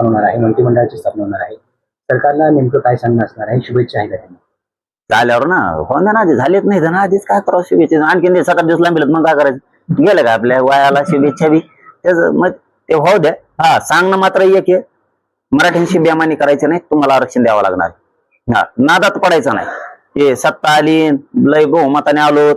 स्थापन होणार आहे मंत्रिमंडळाची स्थापना होणार आहे. सरकारला नेमकं काय सांगणं असणार आहे शुभेच्छा आहे का त्यांना? झाल्यावर ना हो ना आधी झालेच नाही ना आधीच काय करावं शुभेच्छा? आणखीन ते सात आठ दिवस लांबीत मग काय करायचं? गेलं का आपल्या वयाला शुभेच्छा बी? त्याच मग ते हो द्या. हा सांगणं मात्र एक आहे. मराठ्यांशी बेमानी करायचं नाही तुम्हाला आरक्षण द्यावं लागणार. हा नादात पडायचं नाही. हे सत्ता आली लय बहुमताने आलो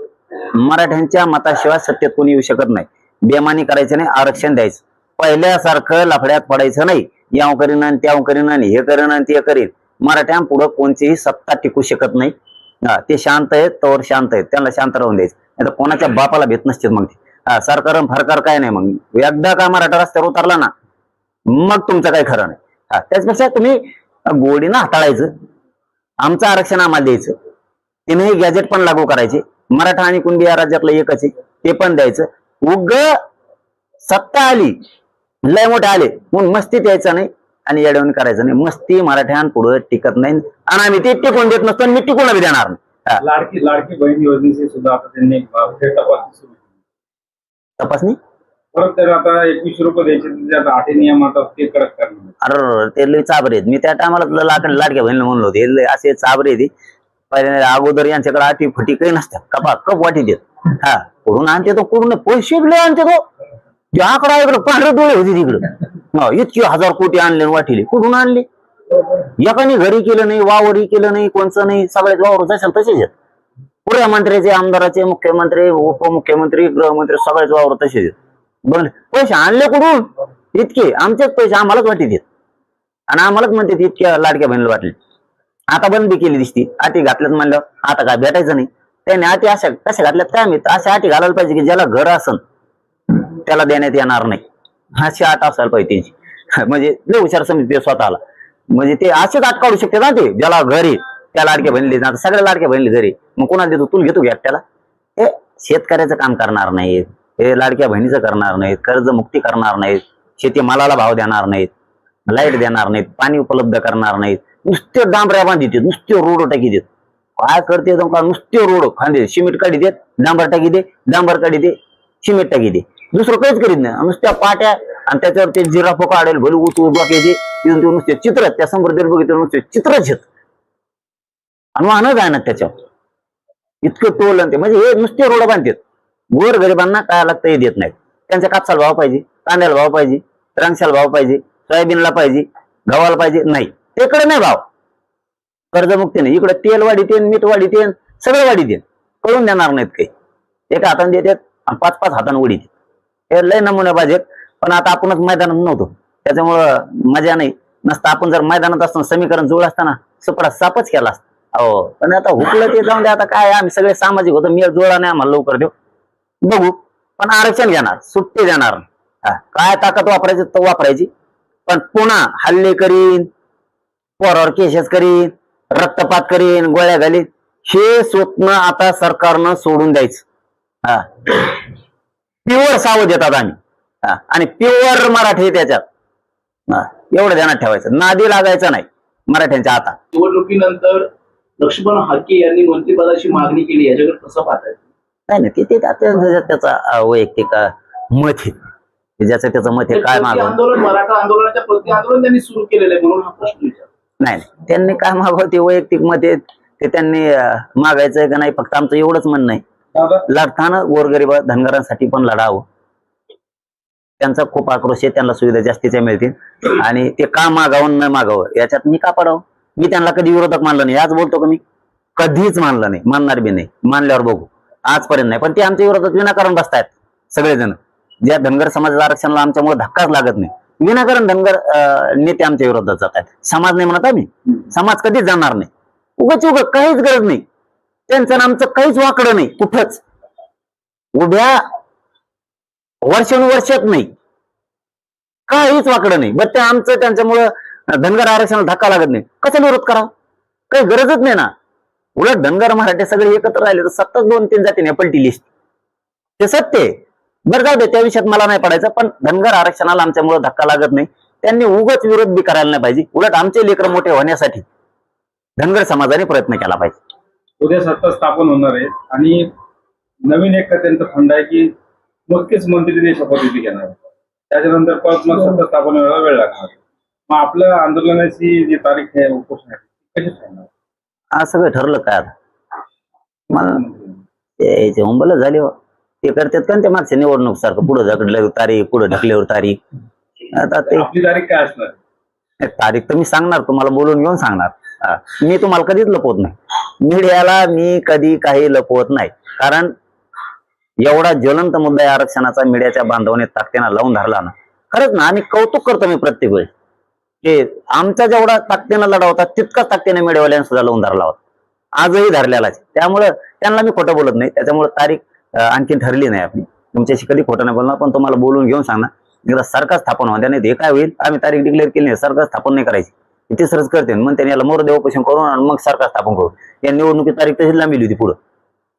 मराठ्यांच्या मताशिवाय सत्तेत कोणी येऊ शकत नाही. बेमानी करायचं नाही आरक्षण द्यायचं. पहिल्यासारखं लफड्यात पडायचं नाही. याव करीन आणि त्याव करीन आणि हे करीन आणि ते करीन. मराठ्यांपुढं कोणतीही सत्ता टिकू शकत नाही. हा ते शांत आहेत तोवर शांत आहेत. त्यांना शांत राहून द्यायचं. नाही तर कोणाच्या बापाला भेट नसते मग ते. हा सरकार फरकार काय नाही मग. एकदा का मराठा रस्त्यावर उतरला ना मग तुमचं काही खरं नाही. हा त्याचपेक्षा तुम्ही गोडीनं हाताळायचं. आमचं आरक्षण आम्हाला द्यायचं. तिनेही गॅजेट पण लागू करायचे. मराठा आणि कुणबी या राज्यातलं एकच आहे. ते पण द्यायचं. उग सत्ता आली. लय मोठे आले. म्हणून मस्तीत यायचं नाही आणि येडवण करायचं नाही. मस्ती मराठ्यांपुढे टिकत नाही. आणि आम्ही ते टिकून देत नसतो आणि मी टिकून बी देणार नाही. लाडकी लाडकी बहीण योजनेची सुद्धा आता त्यांनी तपासणी परत तर आता एकवीसशे रुपये द्यायचे आठे नियम आता ते कडक करणार. अरे ते लय चाबरे आहेत. मी त्या टायमाला लाड लाडक्या बहिणीला म्हणलो होते. लय असे चाबरे आहेत. पहिले अगोदर यांच्याकडे आठी फटी काही नसतात. कपा कप वाटी देत. हा. कुठून आणते तो कुठून पैसे आणते ते. आकडा इकडं पांढरे डोळे होते तिकडे. इतके हजार कोटी आणले आणि वाटिले. कुठून आणले? एकाने घरी केलं नाही वावरही केलं नाही कोणचं नाही सगळ्याच वावर जशाल तसेच आहेत. पुऱ्या मंत्र्याचे आमदाराचे मुख्यमंत्री उपमुख्यमंत्री गृहमंत्री सगळ्याच वावर तसेच आहेत. बोल पैसे आणले कुठून? इतके. आमचेच पैसे आम्हालाच वाटी देत आणि आम्हालाच म्हणते इतक्या लाडक्या बहिणीला वाटले. आता बंद केली दिसती. अटी घातल्यात म्हणलं आता काय भेटायचं नाही. त्याने अटी अशा कशा घातल्यात? काय मी अशा अटी घालायला पाहिजे की ज्याला घर असन. त्याला देण्यात येणार नाही. अशी आठ असायला पाहिजे त्यांची. म्हणजे लय हुशार समजते स्वतःला. म्हणजे ते असेच अट काढू शकते ना ते ज्याला घरी त्या लाडक्या बनले ना सगळ्या लाडक्या बनले घरी. मग कोणाला देतो? तू घेतो घ्या त्याला हे शेतकऱ्याचं काम करणार नाहीत. हे लाडक्या बहिणीचं करणार नाहीत. कर्जमुक्ती करणार नाहीत. शेती मालाला भाव देणार नाहीत. लाइट देणार नाहीत. पाणी उपलब्ध करणार नाहीत. नुसते डांबऱ्या बांधित नुसते रोड टाकी देत. काय करते का नुसते रोड. खांदे सिमेंट काढी देत डांबर टाकी दे डांबर काढी दे सिमेंट टाकी दे. दुसरं काहीच करीत नाही. नुसत्या पाट्या आणि त्याच्यावर ते जिराफो काढेल भले उच डोक्याचे तिथून ते नुसते चित्र त्या समृद्धी बघितलं नुसते चित्र घेत आणि वाहनच आहे ना त्याच्यावर. इतकं टोल आणि ते म्हणजे हे नुसते रोड बांधतात. गोर गरिबांना काय लागतं हे देत नाहीत. त्यांच्या कापसाला भाव पाहिजे कांद्याला भाव पाहिजे द्राक्षाला भाव पाहिजे सोयाबीनला पाहिजे गव्हाला पाहिजे नाही. तेकडे नाही भाव. कर्जमुक्ती नाही इकडे तेल वाढी तेन मीठ वाढी तेन सगळं वाढी देन कळून देणार नाहीत काही. एका हाताने देतात आणि पाच पाच हाताने उडी हे लय नमुने पाहिजेत. पण आता आपणच मैदानात नव्हतो. त्याच्यामुळं मजा नाही. नसतं आपण जर मैदानात असताना समीकरण जुळ असताना सुपडा सापच केला असता. हो. पण आता हुकलं ते जाऊन दे. आता काय आम्ही सगळे सामाजिक होतो. मेळ जुळला नाही आम्हाला लवकर देऊ. बघू. पण आरक्षण घेणार. सुट्टी देणार. काय ताकद वापरायची तो वापरायची. पण पुन्हा हल्ले करीन. पोरावर केसेस करीन. रक्तपात करीन. गोळ्या घालीन. हे स्वप्न आता सरकारनं सोडून द्यायचं. हा. प्युअर सावध येतात आम्ही. आणि प्युअर मराठी त्याच्यात. हा, एवढं ध्यानात ठेवायचं. नादी लागायचं नाही मराठ्यांच्या आता निवडणुकीनंतर लक्ष्मण हाके यांनी मंत्रिपदाची मागणी केली याच्याकडे कसं पाहताय? नाही ना ते- ते त्या- त्या- त्याचा वैयक्तिक मत आहे. ज्याचं त्याचं मत आहे काय मागव आंदोलन मराठा आंदोलनाच्या प्रति आंदोलन त्यांनी सुरू केलेलं आहे म्हणून हा प्रश्न नाही. त्यांनी काय मागव ते वैयक्तिक मत आहे. ते त्यांनी मागायचंय का नाही? फक्त आमचं एवढंच म्हणणं आहे. लढताना गोरगरीब धनगरांसाठी पण लढावं. त्यांचा खूप आक्रोश आहे त्यांना सुविधा जास्तीच्या मिळतील. आणि ते का मागावं न मागावं याच्यात मी का पडावं? मी त्यांना कधी विरोधक मानलं नाही. आज बोलतो का मी? कधीच मानलं नाही. मानणार बी नाही. मानल्यावर बघू. आजपर्यंत नाही. पण ते आमच्या विरोधात विनाकारण बसतायत सगळेजण. ज्या धनगर समाजाच्या आरक्षणाला आमच्यामुळे धक्काच लागत नाही. विनाकारण धनगर नेते आमच्या विरोधात जात आहेत समाज नाही म्हणत आम्ही. समाज कधीच जाणार नाही. उगाच उगा काहीच गरज नाही. त्यांचं आमचं काहीच वाकडं नाही कुठंच. उभ्या वर्षानुवर्षात नाही. काहीच वाकडं नाही. बरं ते आमचं त्यांच्यामुळं धनगर आरक्षणाला धक्का लागत नाही. कशाला विरोध करावं? काही गरजच नाही ना. उलट धनगर मराठे सगळे एकत्र राहिले तर सतत दोन तीन जातीने पलटी लिस्ट. ते सत्य आहे. बरं जाऊ दे त्या विषयात मला नाही पडायचं पण धनगर आरक्षणाला आमच्यामुळे धक्का लागत नाही. त्यांनी उगाच विरोध बी करायला नाही पाहिजे. उलट आमचे लेकर मोठे होण्यासाठी धनगर समाजाने प्रयत्न केला पाहिजे. उद्या सत्ता स्थापन होणार आहे आणि नवीन एक त्यांचा फंड आहे की मोजकेच मंत्री ते शपथविधी घेणार. त्याच्यानंतर परत मग सत्ता स्थापन व्हायला वेळ लागणार. मग आपलं आंदोलनाची जी तारीख आहे उपोषणाची ती कशी ठरणार आज सगळं ठरलं काय मला मुंबईला झाले हो. ते करतात का ते मागच्या निवडणूक सारखं पुढे ढकलल्यावर तारीख पुढे ढकल्यावर तारीख आता ते आपली तारीख काय असणार नाही, तारीख तर मी सांगणार तुम्हाला बोलून घेऊन सांगणार हा. मी तुम्हाला कधीच लपवत नाही मीडियाला मी कधी काही लपवत नाही. कारण एवढा ज्वलंत मुद्दा या आरक्षणाचा मीडियाच्या बांधवाने ताकदीनं लावून धरला ना. खरंच ना आम्ही कौतुक करतो मी प्रत्येक वेळेस. की आमचा जेवढा ताकदीनं लढा होता तितकाच ताकदीने मीडियावाल्याने सुद्धा लावून धरला होता. आजही धरलेलाच त्यामुळं त्यांना मी खोटं बोलत नाही. त्याच्यामुळे तारीख आणखी आणखीन ठरली नाही आपली. तुमच्याशी कधी खोटं नाही बोलणार पण तुम्हाला बोलून घेऊन सांगणार. एकदा सरकार स्थापन होत्या नाही हे काय होईल? आम्ही तारीख डिक्लेअर केली नाही सरकार स्थापन नाही करायची. तिसरंच करते. मग त्यांनी याला मोर ऑपरेशन करून आणि मग सरकार स्थापन करू या निवडणुकी तारीख तशीच लांबली होती पुढं.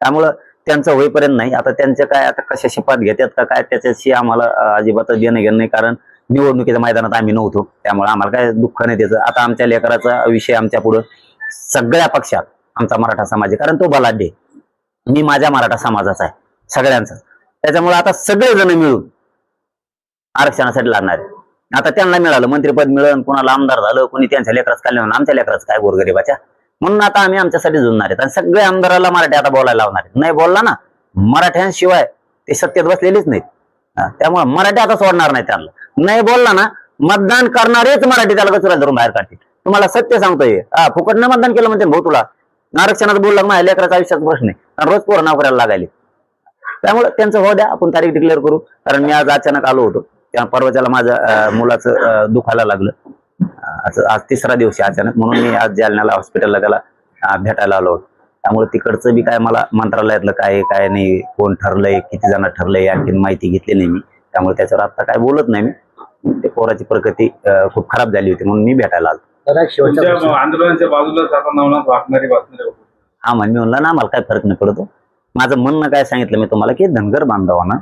त्यामुळं त्यांचं होईपर्यंत नाही. आता त्यांचं काय आता कशा शिपात घेतात का काय त्याच्याशी आम्हाला अजिबात देणं घेणं नाही. कारण निवडणुकीच्या मैदानात आम्ही नव्हतो. त्यामुळे आम्हाला काय दुःख नाही त्याचं. आता आमच्या लेकराचा विषय आमच्या पुढं सगळ्या पक्षात आमचा मराठा समाज आहे. कारण तो बलाढ्य मी माझ्या मराठा समाजाचा आहे. सगळ्यांचा. त्याच्यामुळे आता सगळेजण मिळून आरक्षणासाठी लागणार आहे. आता त्यांना मिळालं मंत्रीपद मिळून कोणाला आमदार झालं कोणी त्यांच्या लेकरच काय आमच्या लेकराच काय गोरगरीबाच्या? म्हणून आता आम्ही आमच्यासाठी झुंजणार आहेत. आणि सगळ्या आमदाराला मराठी आता बोलायला लावणार आहेत. नाही बोलला ना मराठ्यांशिवाय ते सत्तेत बसलेलेच नाहीत. त्यामुळे मराठी आता सोडणार नाही त्यांना. नाही बोलला ना मतदान करणारेच मराठी त्याला कचरा धरून बाहेर काढतील. तुम्हाला सत्य सांगतोय. हा फुकटनं मतदान केलं म्हणते भाऊ तुला? आरक्षणात बोलला माझ्या लेकराचा आयुष्यात प्रश्न आहे रोज पोरं नाव करायला लागायले. त्यामुळे त्यांचं हो द्या आपण तारीख डिक्लेअर करू. कारण मी आज अचानक आलो होतो. त्या परवाच्याला माझ्या मुलाचं दुखायला लागलं. असं आज तिसरा दिवस आहे अचानक म्हणून मी आज जालन्याला हॉस्पिटलला त्याला भेटायला आलो. होतो त्यामुळे तिकडचं बी काय मला मंत्रालयातलं काय काय नाही कोण ठरलंय किती जण ठरलंय आणखीन माहिती घेतली नाही मी. त्यामुळे त्याच्यावर आता काय बोलत नाही मी. ते पोराची प्रकृती अं, खूप खराब झाली होती म्हणून मी भेटायला आलो. आंदोलनाच्या वाचणारे हा म्हण मी म्हणलं ना मला काय फरक नाही पडतो. माझं म्हणणं काय सांगितलं मी तुम्हाला की धनगर बांधवांना